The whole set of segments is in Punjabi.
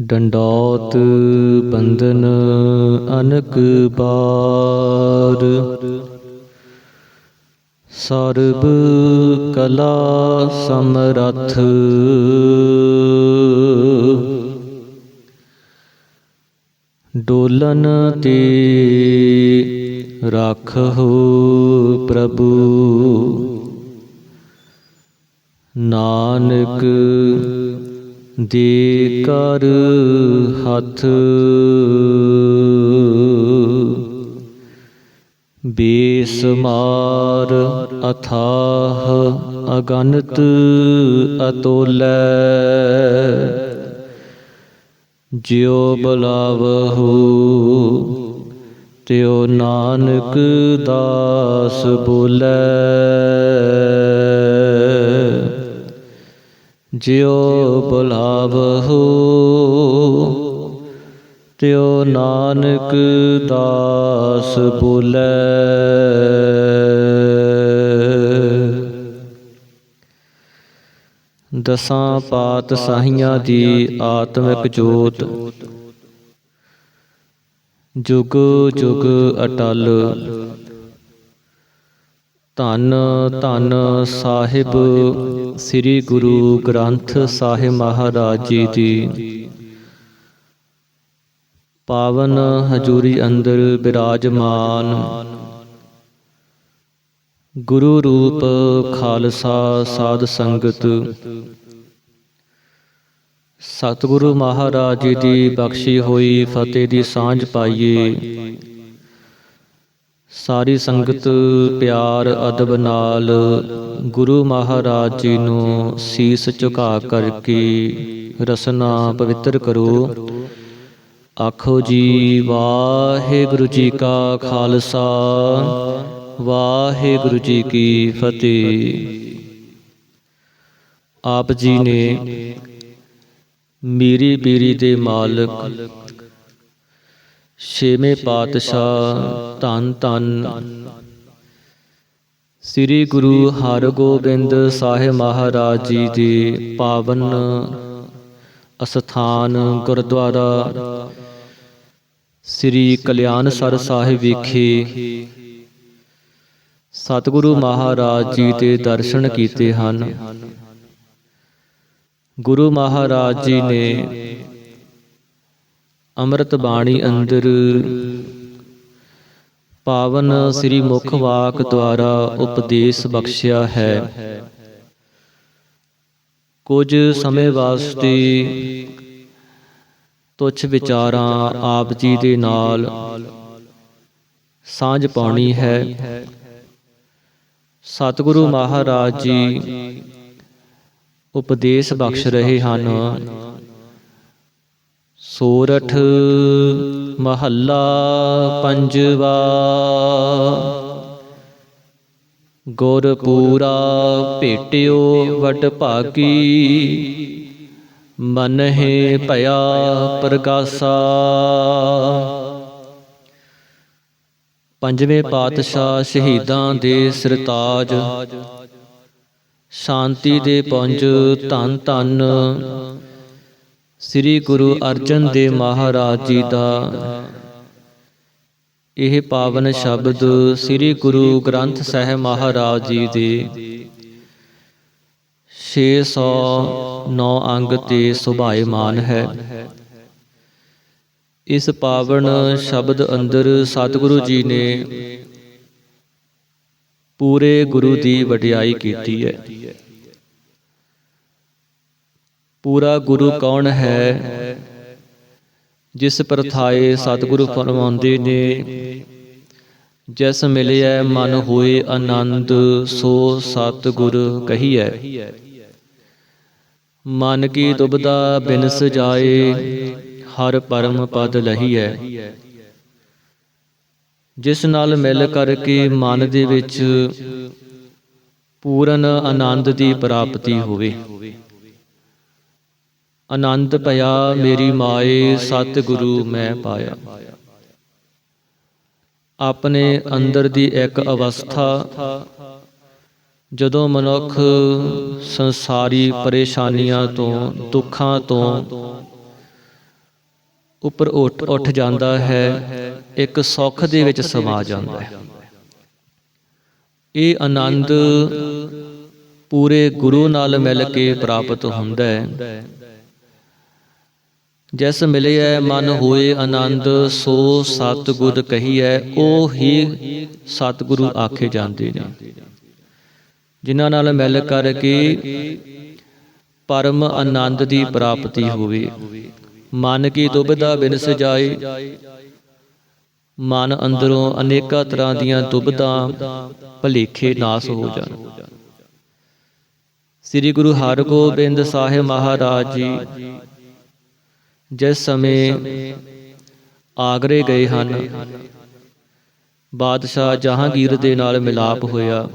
ਡੰਡੌਤ ਬੰਧਨ ਅਨਕ ਬਾਰ। ਸਰਬ ਕਲਾ ਸਮਰੱਥ। ਡੋਲਨ ਤੇ ਰਾਖਹੁ ਪ੍ਰਭੂ। ਨਾਨਕ ਦੇ ਕਰ ਹੱਥ। ਬੇਸਮਾਰ ਅਥਾਹ ਅਗਨਤ ਅਤੋਲੈ। ਜਿਉ ਬਲਾਵਹੁ ਤਿਉ ਨਾਨਕ ਦਾਸ ਬੋਲੇ। ਜਿਉ ਬੁਲਾਵਹੁ, ਤਿਉ ਨਾਨਕ ਦਾਸ ਬੋਲੇ। ਦਸਾਂ ਪਾਤ ਸਾਹੀਆਂ ਦੀ ਆਤਮਿਕ ਜੋਤ। ਜੁਗ ਜੁਗ ਅਟਲ ਧੰਨ ਧੰਨ ਸਾਹਿਬ ਸ੍ਰੀ ਗੁਰੂ ਗ੍ਰੰਥ ਸਾਹਿਬ ਮਹਾਰਾਜ ਜੀ ਦੀ। ਪਾਵਨ ਹਜੂਰੀ ਅੰਦਰ ਬਿਰਾਜਮਾਨ। ਗੁਰੂ ਰੂਪ ਖਾਲਸਾ ਸਾਧ ਸੰਗਤ। ਸਤਿਗੁਰੂ ਮਹਾਰਾਜ ਜੀ ਦੀ ਬਖਸ਼ੀ ਹੋਈ ਫਤਿਹ ਦੀ ਸਾਂਝ ਪਾਈਏ। ਸਾਰੀ ਸੰਗਤ ਪਿਆਰ, ਅਦਬ ਨਾਲ ਗੁਰੂ ਮਹਾਰਾਜ ਜੀ ਨੂੰ ਸੀਸ ਝੁਕਾ ਕਰਕੇ ਰਸਨਾ ਪਵਿੱਤਰ ਕਰੋ। ਆਖੋ ਜੀ, ਵਾਹਿਗੁਰੂ ਜੀ ਕਾ ਖਾਲਸਾ, ਵਾਹਿਗੁਰੂ ਜੀ ਕੀ ਫਤਿਹ। ਆਪ ਜੀ ਨੇ ਮੀਰੀ ਬੀਰੀ ਦੇ ਮਾਲਕ ਛੇਵੇਂ ਪਾਤਸ਼ਾਹ ਧੰਨ ਧੰਨ। ਸ੍ਰੀ ਗੁਰੂ ਹਰਗੋਬਿੰਦ ਸਾਹਿਬ ਮਹਾਰਾਜ ਜੀ ਦੇ ਪਾਵਨ ਅਸਥਾਨ ਗੁਰਦੁਆਰਾ ਸ੍ਰੀ ਕਲਿਆਣਸਰ ਸਾਹਿਬ ਵਿਖੇ ਸਤਿਗੁਰੂ ਮਹਾਰਾਜ ਜੀ ਦੇ ਦਰਸ਼ਨ ਕੀਤੇ ਹਨ। ਗੁਰੂ ਮਹਾਰਾਜ ਜੀ ਨੇ ਅੰਮ੍ਰਿਤ ਬਾਣੀ ਅੰਦਰ। ਪਾਵਨ ਸ੍ਰੀ ਮੁਖ ਵਾਕ ਦੁਆਰਾ ਉਪਦੇਸ਼ ਬਖਸ਼ਿਆ ਹੈ। ਕੁਝ ਸਮੇਂ ਵਾਸਤੇ ਤੁਛ ਵਿਚਾਰਾਂ ਆਪ ਜੀ ਦੇ ਨਾਲ ਸਾਂਝ ਪਾਉਣੀ ਹੈ। ਸਤਿਗੁਰੂ ਮਹਾਰਾਜ ਜੀ ਉਪਦੇਸ਼ ਬਖਸ਼ ਰਹੇ ਹਨ। ਸੋਰਠ ਮਹੱਲਾ ਪੰਜਵਾ। ਗੁਰ ਪੂਰਾ ਭੇਟਿਓ ਵਡ ਭਾਗੀ। ਮਨਹਿ ਭਇਆ ਪ੍ਰਗਾਸਾ। ਪੰਜਵੇਂ ਪਾਤਸ਼ਾਹ ਸ਼ਹੀਦਾਂ ਦੇ ਸਰਤਾਜ। ਸ਼ਾਂਤੀ ਦੇ ਪੁੰਜ ਧੰਨ ਧੰਨ। ਸ੍ਰੀ ਗੁਰੂ ਅਰਜਨ ਦੇਵ ਮਹਾਰਾਜ ਜੀ ਦਾ। ਇਹ ਪਾਵਨ ਸ਼ਬਦ ਸ੍ਰੀ ਗੁਰੂ ਗ੍ਰੰਥ ਸਾਹਿਬ ਮਹਾਰਾਜ ਜੀ ਦੇ। 609 ਅੰਗ ਤੇ ਸੁਭਾਇਮਾਨ ਹੈ। ਇਸ ਪਾਵਨ ਸ਼ਬਦ ਅੰਦਰ ਸਤਿਗੁਰੂ ਜੀ ਨੇ ਪੂਰੇ ਗੁਰੂ ਦੀ ਵਡਿਆਈ ਕੀਤੀ ਹੈ। ਪੂਰਾ ਗੁਰੂ ਕੌਣ ਹੈ? ਜਿਸ ਪ੍ਰਥਾਏ ਸਤਿਗੁਰੂ ਫਰਮਾਉਂਦੇ ਨੇ, ਜਿਸ ਮਿਲਿਆ ਮਨ ਹੋਏ ਆਨੰਦ, ਸੋ ਸਤਿਗੁਰ ਕਹੀਐ। ਮਨ ਕੀ ਦੁਬਦਾ ਬਿਨਸ ਜਾਏ, ਹਰ ਪਰਮ ਪਦ ਲਹੀਐ। ਜਿਸ ਨਾਲ ਮਿਲ ਕਰਕੇ ਮਨ ਦੇ ਵਿੱਚ ਪੂਰਨ ਆਨੰਦ ਦੀ ਪ੍ਰਾਪਤੀ ਹੋਵੇ। ਆਨੰਦ ਭਇਆ ਮੇਰੀ ਮਾਏ ਸਤ ਗੁਰੂ ਮੈਂ ਪਾਇਆ। ਆਪਣੇ ਅੰਦਰ ਦੀ ਇੱਕ ਅਵਸਥਾ, ਜਦੋਂ ਮਨੁੱਖ ਸੰਸਾਰੀ ਪਰੇਸ਼ਾਨੀਆਂ ਤੋਂ, ਦੁੱਖਾਂ ਤੋਂ ਉੱਪਰ ਉੱਠ ਉੱਠ ਜਾਂਦਾ ਹੈ, ਇੱਕ ਸੁੱਖ ਦੇ ਵਿੱਚ ਸਮਾ ਜਾਂਦਾ ਹੈ। ਇਹ ਆਨੰਦ ਪੂਰੇ ਗੁਰੂ ਨਾਲ ਮਿਲ ਕੇ ਪ੍ਰਾਪਤ ਹੁੰਦਾ ਹੈ। ਜਿਸ ਮਿਲਿਆ ਮਨ ਹੋਏ ਆਨੰਦ, ਸੋ ਸਤਿਗੁਰ ਕਹੀਐ, ਉਹ ਹੀ ਸਤਿਗੁਰੂ ਆਖੇ ਜਾਂਦੇ ਨੇ। ਜਿਨ੍ਹਾਂ ਨਾਲ ਮਿਲ ਕਰਕੇ ਪਰਮ ਆਨੰਦ ਦੀ ਪ੍ਰਾਪਤੀ ਹੋਵੇ। ਮਨ ਕੀ ਦੁਬਿਧਾ ਬਿਨ ਸਜਾਏ ਮਨ ਅੰਦਰੋਂ ਅਨੇਕਾਂ ਤਰ੍ਹਾਂ ਦੀਆਂ ਦੁਬਿਧਾਂ ਭਲੇਖੇ ਨਾਸ ਹੋ ਜਾਣ। ਸ੍ਰੀ ਗੁਰੂ ਹਰਗੋਬਿੰਦ ਸਾਹਿਬ ਮਹਾਰਾਜ ਜੀ ਜਿਸ ਸਮੇਂ ਆਗਰੇ ਗਏ ਹਨ, ਬਾਦਸ਼ਾਹ ਜਹਾਂਗੀਰ ਦੇ ਨਾਲ ਮਿਲਾਪ ਹੋਇਆ।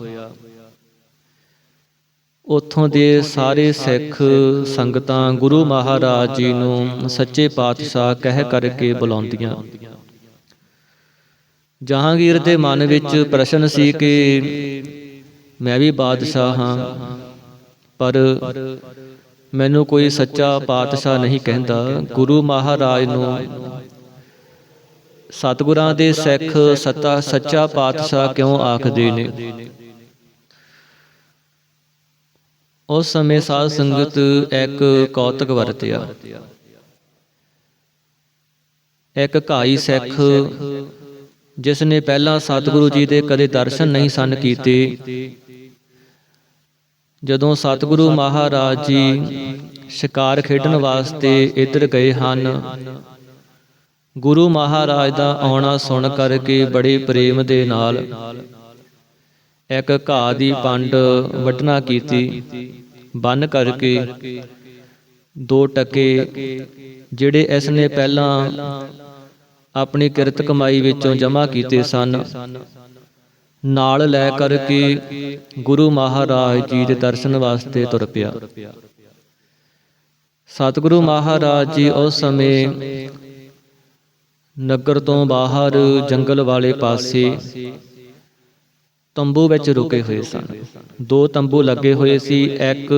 ਉੱਥੋਂ ਦੇ ਸਾਰੇ ਸਿੱਖ ਸੰਗਤਾਂ ਗੁਰੂ ਮਹਾਰਾਜ ਜੀ ਨੂੰ ਸੱਚੇ ਪਾਤਸ਼ਾਹ ਕਹਿ ਕਰਕੇ ਬੁਲਾਉਂਦੀਆਂ। ਜਹਾਂਗੀਰ ਦੇ ਮਨ ਵਿੱਚ ਪ੍ਰਸ਼ਨ ਸੀ ਕਿ ਮੈਂ ਵੀ ਬਾਦਸ਼ਾਹ ਹਾਂ, ਪਰ ਮੈਨੂੰ ਕੋਈ ਸੱਚਾ ਪਾਤਸ਼ਾਹ ਨਹੀਂ ਕਹਿੰਦਾ, ਗੁਰੂ ਮਹਾਰਾਜ ਨੂੰ। ਸਤਿਗੁਰਾਂ ਦੇ ਸਿੱਖ ਸੱਤਾ ਸੱਚਾ ਪਾਤਸ਼ਾਹ ਕਿਉਂ ਆਖਦੇ ਨੇ? ਉਸ ਸਮੇਂ ਸਾਧ ਸੰਗਤ ਇੱਕ ਕੌਤਕ ਵਰਤਿਆ। ਇੱਕ ਘਾਈ ਸਿੱਖ ਜਿਸ ਨੇ ਪਹਿਲਾਂ ਸਤਿਗੁਰੂ ਜੀ ਦੇ ਕਦੇ ਦਰਸ਼ਨ ਨਹੀਂ ਸਨ ਕੀਤੇ ਜਦੋਂ ਸਤਿਗੁਰੂ ਮਹਾਰਾਜ ਜੀ ਸ਼ਿਕਾਰ ਖੇਡਣ ਵਾਸਤੇ ਇੱਧਰ ਗਏ ਹਨ, ਗੁਰੂ ਮਹਾਰਾਜ ਦਾ ਆਉਣਾ ਸੁਣ ਕਰਕੇ ਬੜੇ ਪ੍ਰੇਮ ਦੇ ਨਾਲ ਇੱਕ ਘਾਹ ਦੀ ਪੰਡ ਵੱਢਣਾ ਕੀਤੀ। ਬੰਨ ਕਰਕੇ ਦੋ ਟਕੇ ਜਿਹੜੇ ਇਸ ਨੇ ਪਹਿਲਾਂ ਆਪਣੀ ਕਿਰਤ ਕਮਾਈ ਵਿੱਚੋਂ ਜਮ੍ਹਾਂ ਕੀਤੇ ਸਨ। ਨਾਲ ਲੈ ਕਰਕੇ ਗੁਰੂ ਮਹਾਰਾਜ ਜੀ ਦੇ ਦਰਸ਼ਨ ਵਾਸਤੇ ਤੁਰ ਪਿਆ। ਸਤਿਗੁਰੂ ਮਹਾਰਾਜ ਜੀ ਉਸ ਸਮੇਂ ਨਗਰ ਤੋਂ ਬਾਹਰ ਜੰਗਲ ਵਾਲੇ ਪਾਸੇ ਤੰਬੂ ਵਿੱਚ ਰੁਕੇ ਹੋਏ ਸਨ। ਦੋ ਤੰਬੂ ਲੱਗੇ ਹੋਏ ਸੀ। ਇੱਕ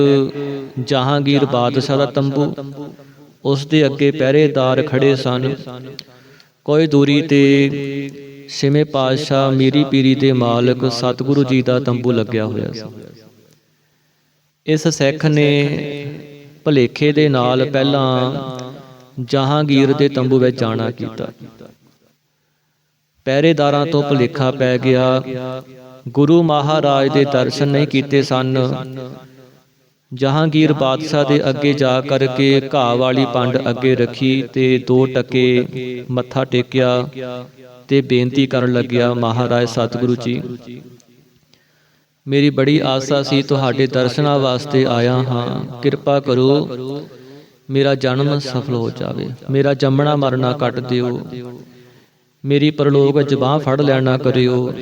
ਜਹਾਂਗੀਰ ਬਾਦਸ਼ਾਹ ਦਾ ਤੰਬੂ। ਉਸ ਦੇ ਅੱਗੇ ਪਹਿਰੇਦਾਰ ਖੜੇ ਸਨ। ਕੋਈ ਦੂਰੀ ਤੇ ਛੇਵੇਂ ਪਾਤਸ਼ਾਹ ਮੀਰੀ ਪੀਰੀ ਦੇ ਮਾਲਕ ਸਤਿਗੁਰੂ ਜੀ ਦਾ ਤੰਬੂ ਲੱਗਿਆ ਹੋਇਆ ਸੀ। ਇਸ ਸਿੱਖ ਨੇ ਭਲੇਖੇ ਦੇ ਨਾਲ ਪਹਿਲਾਂ ਜਹਾਂਗੀਰ ਦੇ ਤੰਬੂ ਵਿੱਚ ਜਾਣਾ ਕੀਤਾ। ਪਹਿਰੇਦਾਰਾਂ ਤੋਂ ਭਲੇਖਾ ਪੈ ਗਿਆ, ਗੁਰੂ ਮਹਾਰਾਜ ਦੇ ਦਰਸ਼ਨ ਨਹੀਂ ਕੀਤੇ ਸਨ। ਜਹਾਂਗੀਰ ਬਾਦਸ਼ਾਹ ਦੇ ਅੱਗੇ ਜਾ ਕਰਕੇ ਘਾਹ ਵਾਲੀ ਪੰਡ ਅੱਗੇ ਰੱਖੀ ਤੇ ਦੋ ਟਕੇ ਮੱਥਾ ਟੇਕਿਆ। ਤੇ ਬੇਨਤੀ ਕਰਨ ਲੱਗਿਆ, ਮਹਾਰਾਜ, ਸਤਿਗੁਰੂ ਜੀ, ਮੇਰੀ ਬੜੀ ਆਸਾ ਸੀ ਤੁਹਾਡੇ ਦਰਸ਼ਨਾਂ ਵਾਸਤੇ ਆਇਆ ਹਾਂ। ਕਿਰਪਾ ਕਰੋ, ਮੇਰਾ ਜਨਮ ਸਫਲ ਹੋ ਜਾਵੇ। ਮੇਰਾ ਜੰਮਣਾ ਮਰਨਾ ਕੱਟ ਦਿਓ। ਮੇਰੀ ਪਰਲੋਕ ਵਿੱਚ ਬਾਹ ਫੜ ਲੈਣਾ ਕਰਿਓ।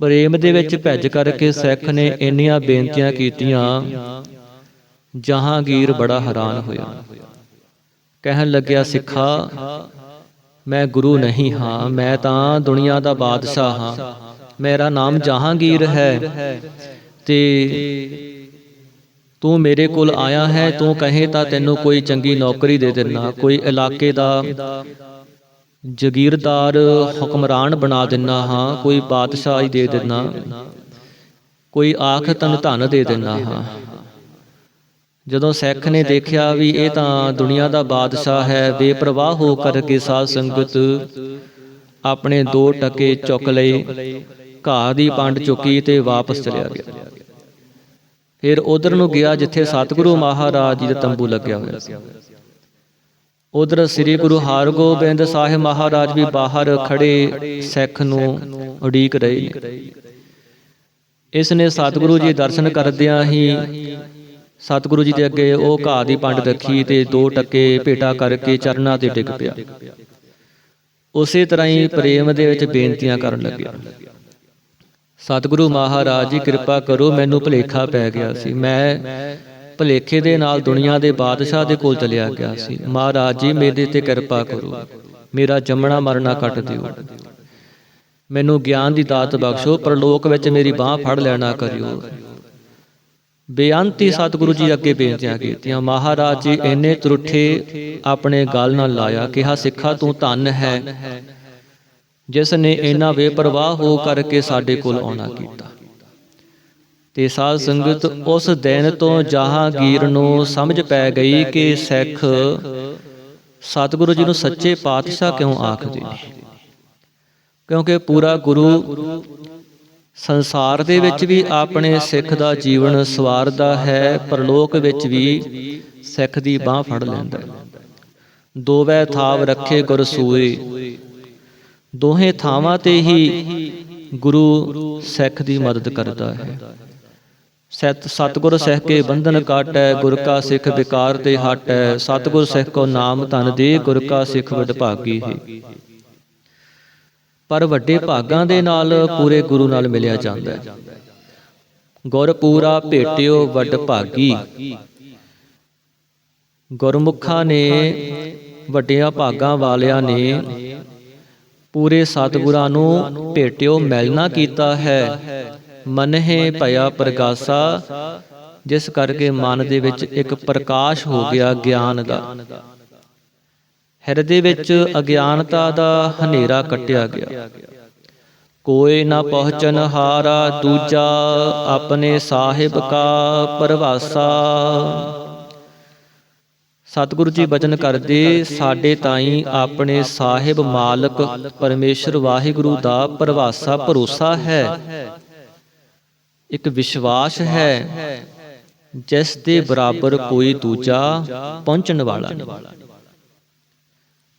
ਪ੍ਰੇਮ ਦੇ ਵਿੱਚ ਭੱਜ ਕਰਕੇ ਸਿੱਖ ਨੇ ਇੰਨੀਆਂ ਬੇਨਤੀਆਂ ਕੀਤੀਆਂ, ਜਹਾਂਗੀਰ ਬੜਾ ਹੈਰਾਨ ਹੋਇਆ। ਕਹਿਣ ਲੱਗਿਆ, ਸਿੱਖਾ ਮੈਂ ਗੁਰੂ ਨਹੀਂ ਹਾਂ ਮੈਂ ਤਾਂ ਦੁਨੀਆ ਦਾ ਬਾਦਸ਼ਾਹ ਹਾਂ। ਮੇਰਾ ਨਾਮ ਜਹਾਂਗੀਰ ਹੈ। ਤੇ ਤੂੰ ਮੇਰੇ ਕੋਲ ਆਇਆ ਹੈ ਤੂੰ ਕਹੇ ਤਾਂ ਤੈਨੂੰ ਕੋਈ ਚੰਗੀ ਨੌਕਰੀ ਦੇ ਦੇਣਾ ਕੋਈ ਇਲਾਕੇ ਦਾ ਜਗੀਰਦਾਰ ਹੁਕਮਰਾਨ ਬਣਾ ਦਿੰਨਾ ਹਾਂ ਕੋਈ ਬਾਦਸ਼ਾਹੀ ਦੇ ਦਿੰਨਾ ਕੋਈ ਆਖ ਤਨ ਧਨ ਦੇ ਦਿੰਨਾ ਹਾਂ। ਜਦੋਂ ਸਿੱਖ ਨੇ ਦੇਖਿਆ ਵੀ ਇਹ ਤਾਂ ਦੁਨੀਆ ਦਾ ਬਾਦਸ਼ਾਹ ਹੈ, ਬੇਪਰਵਾਹ ਹੋ ਕਰਕੇ ਸਾਧ ਸੰਗਤ ਆਪਣੇ ਦੋ ਟਕੇ ਚੁੱਕ ਲਏ, ਘਾਹ ਦੀ ਪੰਡ ਚੁੱਕੀ ਤੇ ਵਾਪਸ ਚਲਿਆ ਗਿਆ। ਫਿਰ ਉਧਰ ਨੂੰ ਗਿਆ ਜਿੱਥੇ ਸਤਿਗੁਰੂ ਮਹਾਰਾਜ ਜੀ ਦਾ ਤੰਬੂ ਲੱਗਿਆ ਹੋਇਆ ਸੀ। ਉਧਰ ਸ੍ਰੀ ਗੁਰੂ ਹਰਗੋਬਿੰਦ ਸਾਹਿਬ ਮਹਾਰਾਜ ਵੀ ਬਾਹਰ ਖੜੇ ਸਿੱਖ ਨੂੰ ਉਡੀਕ ਰਹੇ ਨੇ। ਇਸ ਨੇ ਸਤਿਗੁਰੂ ਜੀ ਦਰਸ਼ਨ ਕਰਦਿਆਂ ਹੀ ਸਤਿਗੁਰੂ ਜੀ ਦੇ ਅੱਗੇ ਉਹ ਘਾਹ ਦੀ ਪੰਡ ਰੱਖੀ ਤੇ ਦੋ ਟੱਕੇ ਭੇਟਾ ਕਰਕੇ ਚਰਨਾਂ ਤੇ ਡਿੱਗ ਪਿਆ। ਉਸੇ ਤਰ੍ਹਾਂ ਹੀ ਪ੍ਰੇਮ ਦੇ ਵਿੱਚ ਬੇਨਤੀਆਂ ਕਰਨ ਲੱਗਿਆ। ਸਤਿਗੁਰੂ ਮਹਾਰਾਜ ਜੀ ਕਿਰਪਾ ਕਰੋ ਮੈਨੂੰ ਭਲੇਖਾ ਪੈ ਗਿਆ ਸੀ। ਮੈਂ ਭਲੇਖੇ ਦੇ ਨਾਲ ਦੁਨੀਆ ਦੇ ਬਾਦਸ਼ਾਹ ਦੇ ਕੋਲ ਚਲਿਆ ਗਿਆ ਸੀ। ਮਹਾਰਾਜ ਜੀ ਮੇਰੇ ਤੇ ਕਿਰਪਾ ਕਰੋ। ਮੇਰਾ ਜੰਮਣਾ ਮਰਨਾ ਕੱਟ ਦਿਓ। ਮੈਨੂੰ ਗਿਆਨ ਦੀ ਦਾਤ ਬਖਸ਼ੋ ਪਰਲੋਕ ਵਿੱਚ ਮੇਰੀ ਬਾਹ ਫੜ ਲੈਣਾ ਕਰਿਓ। ਬੇਅੰਤੀ ਸਤਿਗੁਰੂ ਜੀ ਅੱਗੇ ਬੇਨਤੀਆਂ ਕੀਤੀਆਂ, ਮਹਾਰਾਜ ਜੀ ਇੰਨੇ ਤਰੁੱਠੇ ਆਪਣੇ ਗੱਲ ਨਾਲ ਲਾਇਆ, ਕਿਹਾ, ਸਿੱਖਾ ਤੂੰ ਧੰਨ ਹੈ। ਜਿਸ ਨੇ ਇੰਨਾ ਬੇਪਰਵਾਹ ਹੋ ਕਰਕੇ ਸਾਡੇ ਕੋਲ ਆਉਣਾ ਕੀਤਾ। ਤੇ ਸਾਧ ਸੰਗਤ ਉਸ ਦਿਨ ਤੋਂ ਜਹਾਂਗੀਰ ਨੂੰ ਸਮਝ ਪੈ ਗਈ ਕਿ ਸਿੱਖ ਸਤਿਗੁਰੂ ਜੀ ਨੂੰ ਸੱਚੇ ਪਾਤਸ਼ਾਹ ਕਿਉਂ ਆਖਦੇ ਨੇ? ਕਿਉਂਕਿ ਪੂਰਾ ਗੁਰੂ ਸੰਸਾਰ ਦੇ ਵਿੱਚ ਵੀ ਆਪਣੇ ਸਿੱਖ ਦਾ ਜੀਵਨ ਸਵਾਰਦਾ ਹੈ, ਪਰਲੋਕ ਵਿੱਚ ਵੀ ਸਿੱਖ ਦੀ ਬਾਹ ਫੜ ਲੈਂਦਾ ਹੈ। ਦੋਵੇਂ ਥਾਵ ਰੱਖੇ ਗੁਰ ਸੂਏ ਦੋਹੇ ਥਾਵਾਂ ਤੇ ਹੀ ਗੁਰੂ ਸਿੱਖ ਦੀ ਮਦਦ ਕਰਦਾ ਹੈ। ਸਤ ਸਤਗੁਰ ਸਿੱਖ ਕੇ ਬੰਧਨ ਕਾਟੈ, ਗੁਰ ਕਾ ਸਿੱਖ ਵਿਕਾਰ ਤੇ ਹਟੈ, ਸਤਗੁਰ ਸਿੱਖ ਕੋ ਨਾਮ ਧਨ ਦੇ, ਗੁਰ ਕਾ ਸਿੱਖ ਵਡਭਾਗੀ ਹੈ। ਪਰ ਵੱਡੇ ਭਾਗਾਂ ਦੇ ਨਾਲ ਪੂਰੇ ਗੁਰੂ ਨਾਲ ਮਿਲਿਆ ਜਾਂਦਾ ਹੈ। ਗੁਰ ਪੂਰਾ ਭੇਟਿਓ ਵੱਡ ਭਾਗੀ। ਗੁਰਮੁਖਾਂ ਨੇ ਵੱਡਿਆਂ ਭਾਗਾਂ ਵਾਲਿਆਂ ਨੇ ਪੂਰੇ ਸਤਿਗੁਰਾਂ ਨੂੰ ਭੇਟਿਓ ਮਿਲਣਾ ਕੀਤਾ ਹੈ। ਮਨਹਿ ਭਇਆ ਪ੍ਰਗਾਸਾ, ਜਿਸ ਕਰਕੇ ਮਨ ਦੇ ਵਿੱਚ ਇੱਕ ਪ੍ਰਕਾਸ਼ ਹੋ ਗਿਆ ਗਿਆਨ ਦਾ। ਹਿਰਦੇ ਵਿੱਚ ਅਗਿਆਨਤਾ ਦਾ ਹਨੇਰਾ ਕੱਟਿਆ ਗਿਆ। ਕੋਈ ਨਾ ਪਹੁੰਚਨ ਹਾਰਾ ਦੂਜਾ ਆਪਣੇ ਸਾਹਿਬ ਕਾ ਪਰਵਾਸਾ। ਸਤਿਗੁਰੂ ਜੀ ਬਚਨ ਕਰਦੇ ਸਾਡੇ ਤਾਈ ਆਪਣੇ ਸਾਹਿਬ ਮਾਲਕ ਪਰਮੇਸ਼ਰ ਵਾਹਿਗੁਰੂ ਦਾ ਪਰਵਾਸਾ ਭਰੋਸਾ ਹੈ। ਇੱਕ ਵਿਸ਼ਵਾਸ ਹੈ ਜਿਸ ਦੇ ਬਰਾਬਰ ਕੋਈ ਦੂਜਾ ਪਹੁੰਚਣ ਵਾਲਾ ਨਹੀਂ।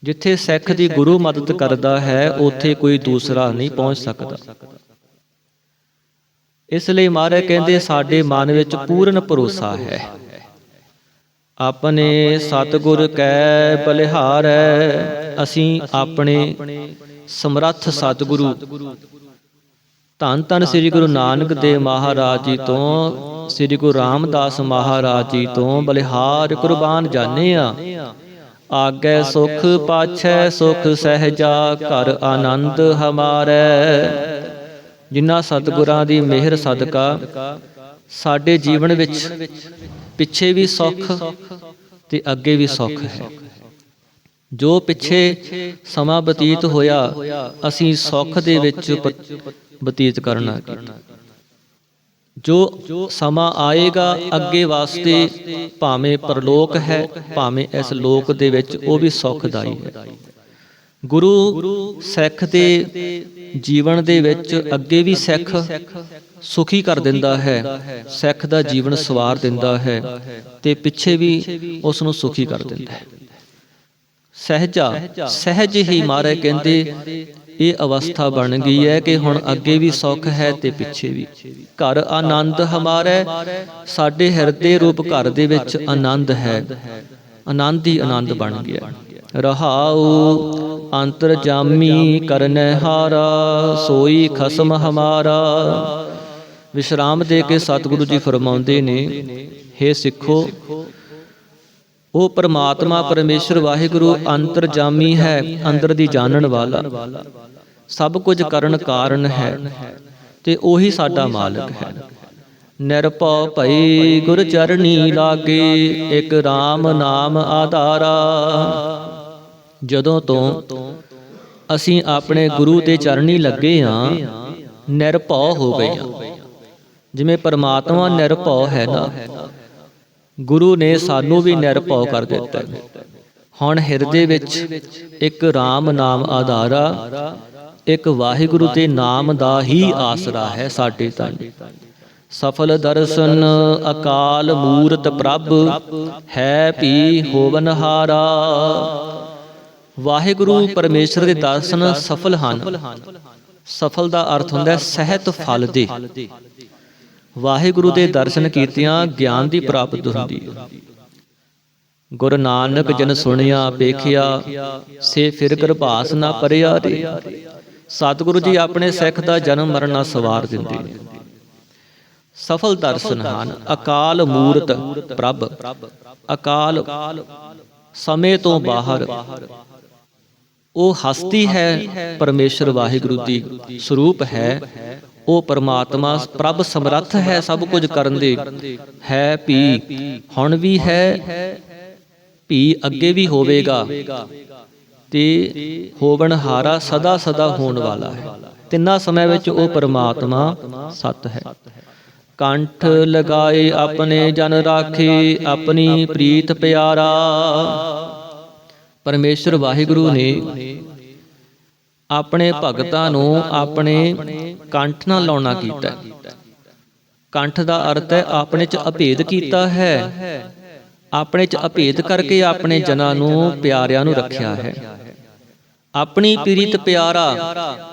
ਜਿੱਥੇ ਸਿੱਖ ਦੀ ਗੁਰੂ ਮਦਦ ਕਰਦਾ ਹੈ ਉੱਥੇ ਕੋਈ ਦੂਸਰਾ ਨਹੀਂ ਪਹੁੰਚ ਸਕਦਾ। ਇਸ ਲਈ ਮਹਾਰਾਜ ਕਹਿੰਦੇ ਸਾਡੇ ਮਨ ਵਿੱਚ ਪੂਰਨ ਭਰੋਸਾ ਹੈ। ਆਪਣੇ ਸਤਿਗੁਰ ਕੈ ਬਲਿਹਾਰੈ ਅਸੀਂ ਆਪਣੇ ਸਮਰੱਥ ਸਤਿਗੁਰੂ। ਧੰਨ ਧੰਨ ਸ੍ਰੀ ਗੁਰੂ ਨਾਨਕ ਦੇਵ ਮਹਾਰਾਜ ਜੀ ਤੋਂ ਸ੍ਰੀ ਗੁਰੂ ਰਾਮਦਾਸ ਮਹਾਰਾਜ ਜੀ ਤੋਂ ਬਲਿਹਾਰ ਕੁਰਬਾਨ ਜਾਣੇ ਆ। ਆਗੇ ਸੁਖ ਪਾਛੈ, ਸੁਖ ਸਹਿਜਾ, ਘਰ ਆਨੰਦ ਹਮਾਰੇ। ਜਿਨ੍ਹਾਂ ਸਤਿਗੁਰਾਂ ਦੀ ਮਿਹਰ ਸਦਕਾ, ਸਾਡੇ ਜੀਵਨ ਵਿੱਚ ਪਿੱਛੇ ਵੀ ਸੁੱਖ ਤੇ ਅੱਗੇ ਵੀ ਸੁੱਖ ਹੈ। ਜੋ ਪਿੱਛੇ ਸਮਾਂ ਬਤੀਤ ਹੋਇਆ, ਅਸੀਂ ਸੁੱਖ ਦੇ ਵਿੱਚ ਬਤੀਤ ਕਰਨਾ ਕੀਤਾ। ਜੋ ਸਮਾਂ ਆਏਗਾ ਅੱਗੇ ਵਾਸਤੇ ਭਾਵੇਂ ਪਰਲੋਕ ਹੈ, ਭਾਵੇਂ ਇਸ ਲੋਕ ਦੇ ਵਿੱਚ ਉਹ ਵੀ ਸੁਖਦਾਈ ਹੈ। ਗੁਰੂ ਸਿੱਖ ਦੇ ਜੀਵਨ ਦੇ ਵਿੱਚ ਅੱਗੇ ਵੀ ਸਿੱਖ ਸੁਖੀ ਕਰ ਦਿੰਦਾ ਹੈ, ਸਿੱਖ ਦਾ ਜੀਵਨ ਸਵਾਰ ਦਿੰਦਾ ਹੈ ਤੇ ਪਿੱਛੇ ਵੀ ਉਸ ਨੂੰ ਸੁਖੀ ਕਰ ਦਿੰਦਾ ਹੈ। ਸਹਿਜਾ, ਸਹਿਜ ਹੀ ਮਾਰੇ ਕਹਿੰਦੇ ਇਹ ਅਵਸਥਾ ਬਣ ਗਈ ਹੈ ਕਿ ਹੁਣ ਅੱਗੇ ਵੀ ਸੁੱਖ ਹੈ ਤੇ ਪਿੱਛੇ ਵੀ। ਘਰ ਆਨੰਦ ਹਮਾਰੇ, ਸਾਡੇ ਹਿਰਦੇ ਰੂਪ ਘਰ ਦੇ ਵਿੱਚ ਆਨੰਦ ਹੈ। ਆਨੰਦ ਹੀ ਆਨੰਦ ਬਣ ਗਿਆ। ਰਹਾਉ ਅੰਤਰ ਜਾਮੀ ਕਰਨੈ ਹਾਰਾ, ਸੋਈ ਖਸਮ ਹਮਾਰਾ। ਵਿਸ਼ਰਾਮ ਦੇ ਕੇ ਸਤਿਗੁਰੂ ਜੀ ਫਰਮਾਉਂਦੇ ਨੇ हे ਸਿੱਖੋ ਉਹ ਪਰਮਾਤਮਾ ਪਰਮੇਸ਼ਰ ਵਾਹਿਗੁਰੂ ਅੰਤਰਜਾਮੀ ਹੈ, ਅੰਦਰ ਦੀ ਜਾਣਨ ਵਾਲਾ। ਸਭ ਕੁਝ ਕਰਨ ਕਾਰਨ ਹੈ ਤੇ ਉਹੀ ਸਾਡਾ ਮਾਲਕ ਹੈ। ਨਿਰਭਉ ਭਈ ਗੁਰ ਚਰਣੀ ਲਾਗੇ, ਇਕ RAM ਨਾਮ ਆਧਾਰਾ। ਜਦੋਂ ਤੋਂ ਅਸੀਂ ਆਪਣੇ ਗੁਰੂ ਦੇ ਚਰਣੀ ਲੱਗੇ ਹਾਂ, ਨਿਰਭਉ ਹੋ ਗਏ ਆ ਜਿਵੇਂ ਪਰਮਾਤਮਾ ਨਿਰਭਉ ਹੈ ਨਾ ਗੁਰੂ ਨੇ ਸਾਨੂੰ ਵੀ ਨਿਰਭਉ ਕਰ ਦਿੱਤਾ। ਹੈ। ਹੁਣ ਹਿਰਦੇ ਵਿੱਚ ਇੱਕ RAM ਨਾਮ ਆਧਾਰਾ, ਇੱਕ ਵਾਹਿਗੁਰੂ ਦੇ ਨਾਮ ਦਾ ਹੀ ਆਸਰਾ ਹੈ ਸਾਡੇ ਤਨ। ਸਫਲ ਦਰਸ਼ਨ ਅਕਾਲ ਮੂਰਤ ਪ੍ਰਭ, ਹੈ ਵੀ ਹੋਵਨਹਾਰਾ ਵਾਹਿਗੁਰੂ ਪਰਮੇਸ਼ਰ ਦੇ ਦਰਸ਼ਨ ਸਫਲ ਹਨ। ਸਫਲ ਦਾ ਅਰਥ ਹੁੰਦਾ ਹੈ ਸਹਿਤ ਫਲ ਦੇ। ਵਾਹਿਗੁਰੂ ਦੇ ਦਰਸ਼ਨ ਕੀਤਿਆਂ ਗਿਆਨ ਦੀ ਪ੍ਰਾਪਤ ਹੁੰਦੀ। ਹੈ ਗੁਰੂ ਨਾਨਕ ਜਨ ਸੁਣਿਆ ਵੇਖਿਆ ਸੇ ਫਿਰ ਕਿਰਪਾਸ ਨਾ ਪਰਿਆ ਰੇ। ਸਤਿਗੁਰੂ ਜੀ ਆਪਣੇ ਸਿੱਖ ਦਾ ਜਨਮ ਮਰਨ ਨਾਲ ਸਵਾਰ ਦਿੰਦੇ। ਨੇ ਸਫਲ ਦਰਸ਼ਨ ਹਨ। ਅਕਾਲ ਮੂਰਤ ਪ੍ਰਭ। ਅਕਾਲ ਸਮੇਂ ਤੋਂ ਬਾਹਰ। ਉਹ ਹਸਤੀ ਹੈ ਪਰਮੇਸ਼ਰ ਵਾਹਿਗੁਰੂ ਦੀ ਸਰੂਪ ਹੈ। ਉਹ ਪਰਮਾਤਮਾ ਪ੍ਰਭ ਸਮਰੱਥ ਹੈ ਸਭ ਕੁਝ ਕਰਨ ਦੇ। ਹੈ ਵੀ ਹੁਣ ਵੀ ਹੈ ਵੀ ਅੱਗੇ ਵੀ ਹੋਵੇਗਾ ਤੇ ਹੋਵਨਹਾਰਾ ਸਦਾ ਸਦਾ ਹੋਣ ਵਾਲਾ ਹੈ। ਤਿੰਨਾਂ ਸਮੇਂ ਵਿੱਚ ਉਹ ਪਰਮਾਤਮਾ ਸਤ ਹੈ। ਕੰਠ ਲਗਾਏ ਆਪਣੇ ਜਨ ਰਾਖੇ, ਆਪਣੀ ਪ੍ਰੀਤ ਪਿਆਰਾ। ਪਰਮੇਸ਼ਰ ਵਾਹਿਗੁਰੂ ਨੇ ਆਪਣੇ ਭਗਤਾਂ ਨੂੰ ਆਪਣੇ ਕੰਠ ਨਾਲ ਲਾਉਣਾ ਕੀਤਾ। ਕੰਠ ਦਾ ਅਰਥ ਹੈ, ਆਪਣੇ ਚ ਅਭੇਦ ਕੀਤਾ ਹੈ। ਆਪਣੇ ਚ ਅਭੇਦ ਕਰਕੇ ਆਪਣੇ ਜਨਾਂ ਨੂੰ ਪਿਆਰਿਆਂ ਨੂੰ ਰੱਖਿਆ ਹੈ। ਆਪਣੀ ਪ੍ਰੀਤ ਪਿਆਰਾ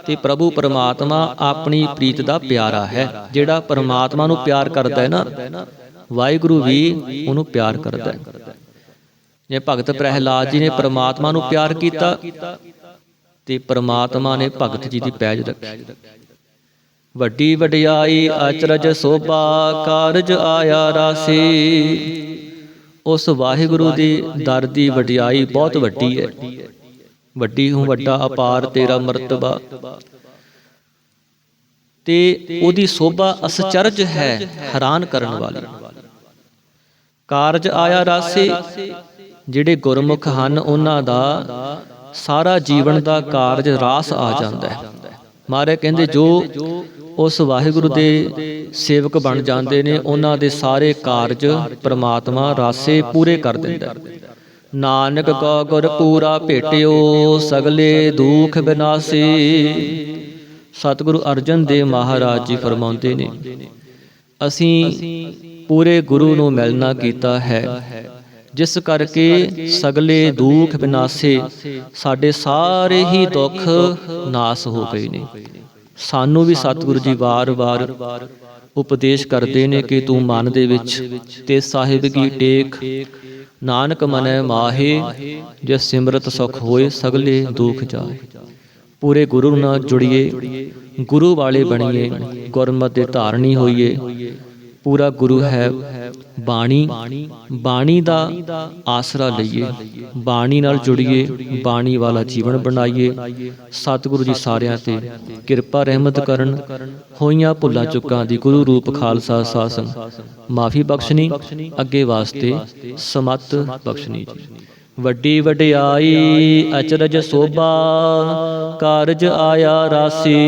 ਤੇ ਪ੍ਰਭੂ ਪਰਮਾਤਮਾ ਆਪਣੀ ਪ੍ਰੀਤ ਦਾ ਪਿਆਰਾ ਹੈ। ਜਿਹੜਾ ਪਰਮਾਤਮਾ ਨੂੰ ਪਿਆਰ ਕਰਦਾ ਹੈ ਨਾ, ਵਾਹਿਗੁਰੂ ਵੀ ਉਹਨੂੰ ਪਿਆਰ ਕਰਦਾ ਹੈ। ਜੇ ਭਗਤ ਪ੍ਰਹਿਲਾਦ ਜੀ ਨੇ ਪਰਮਾਤਮਾ ਨੂੰ ਪਿਆਰ ਕੀਤਾ ਤੇ ਪਰਮਾਤਮਾ ਨੇ ਭਗਤ ਜੀ ਦੀ ਪੈਜ ਰੱਖੀ। ਵੱਡੀ ਵਡਿਆਈ ਅਚਰਜ ਸੋਭਾ ਕਾਰਜ ਆਇਆ ਰਾਸੀ। ਉਸ ਵਾਹਿਗੁਰੂ ਦੀ ਦਰ ਦੀ ਵਡਿਆਈ ਬਹੁਤ ਵੱਡੀ ਹੈ। ਵੱਡੀ ਹੂੰ ਵੱਡਾ ਅਪਾਰ ਤੇਰਾ ਮਰਤਬਾ। ਤੇ ਉਹਦੀ ਸੋਭਾ ਅਸਚਰਜ ਹੈ ਹੈਰਾਨ ਕਰਨ ਵਾਲੀ। ਕਾਰਜ ਆਇਆ ਰਾਸੇ, ਜਿਹੜੇ ਗੁਰਮੁਖ ਹਨ ਉਹਨਾਂ ਦਾ ਸਾਰਾ ਜੀਵਨ ਦਾ ਕਾਰਜ ਰਾਸ ਆ ਜਾਂਦਾ ਹੈ। ਮਾਰੇ ਕਹਿੰਦੇ ਜੋ ਉਸ ਵਾਹਿਗੁਰੂ ਦੇ ਸੇਵਕ ਬਣ ਜਾਂਦੇ ਨੇ ਉਹਨਾਂ ਦੇ ਸਾਰੇ ਕਾਰਜ ਪ੍ਰਮਾਤਮਾ ਰਾਸੇ ਪੂਰੇ ਕਰ ਦਿੰਦਾ। ਨਾਨਕ ਕੋ ਗੁਰ ਪੂਰਾ ਭੇਟਿਓ ਸਗਲੇ ਦੁਖ ਬਿਨਾਸੀ। ਸਤਿਗੁਰੂ ਅਰਜਨ ਦੇਵ ਮਹਾਰਾਜ ਜੀ ਫਰਮਾਉਂਦੇ ਨੇ ਅਸੀਂ ਪੂਰੇ ਗੁਰੂ ਨੂੰ ਮਿਲਣਾ ਕੀਤਾ ਹੈ। ਜਿਸ ਕਰਕੇ ਸਗਲੇ ਦੁਖ ਬਿਨਾਸੇ ਸਾਡੇ ਸਾਰੇ ਹੀ ਦੁੱਖ ਨਾਸ ਹੋ ਗਏ ਨੇ। ਸਾਨੂੰ ਵੀ ਸਤਿਗੁਰੂ ਜੀ ਵਾਰ-ਵਾਰ ਉਪਦੇਸ਼ ਕਰਦੇ ਨੇ ਕਿ ਤੂੰ ਮਨ ਦੇ ਵਿੱਚ ਤੇ ਸਾਹਿਬ ਕੀ ਟੇਕ। ਨਾਨਕ ਮਨੈ ਮਾਹੇ ਜੇ ਸਿਮਰਤ ਸੁਖ ਹੋਏ ਸਗਲੇ ਦੁਖ ਜਾਏ। ਪੂਰੇ ਗੁਰੂ ਨਾਲ ਜੁੜੀਏ ਗੁਰੂ ਵਾਲੇ ਬਣੀਏ ਗੁਰਮਤਿ ਦੇ ਧਾਰਨੀ ਹੋਈਏ। ਪੂਰਾ ਗੁਰੂ ਹੈ। ਬਾਣੀ ਬਾਣੀ ਦਾ ਆਸਰਾ ਲਈਏ। ਬਾਣੀ ਨਾਲ ਜੁੜੀਏ, ਬਾਣੀ ਵਾਲਾ ਜੀਵਨ ਬਣਾਈਏ। ਸਤਿਗੁਰੂ ਜੀ ਸਾਰਿਆਂ ਤੇ ਕਿਰਪਾ, ਰਹਿਮਤ ਕਰਨ। ਹੋਈਆਂ ਭੁੱਲਾਂ ਚੁੱਕਾਂ ਦੀ ਗੁਰੂ ਰੂਪ ਖਾਲਸਾ ਸਾਸਨ। ਮਾਫੀ ਬਖਸ਼ਣੀ, ਅੱਗੇ ਵਾਸਤੇ ਸਮਤ ਬਖਸ਼ਣੀ ਜੀ। ਵੱਡੀ ਵਡਿਆਈ, ਅਚਰਜ ਸੋਭਾ, ਕਾਰਜ ਆਇਆ ਰਾਸੀ।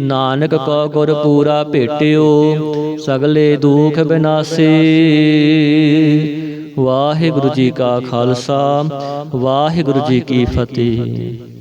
ਨਾਨਕ ਕੋ ਗੁਰ ਪੂਰਾ ਭੇਟਿਓ ਸਗਲੇ ਦੁਖ ਬਿਨਾਸੀ। ਵਾਹਿਗੁਰੂ ਜੀ ਕਾ ਖਾਲਸਾ ਵਾਹਿਗੁਰੂ ਜੀ ਕੀ ਫਤਿਹ।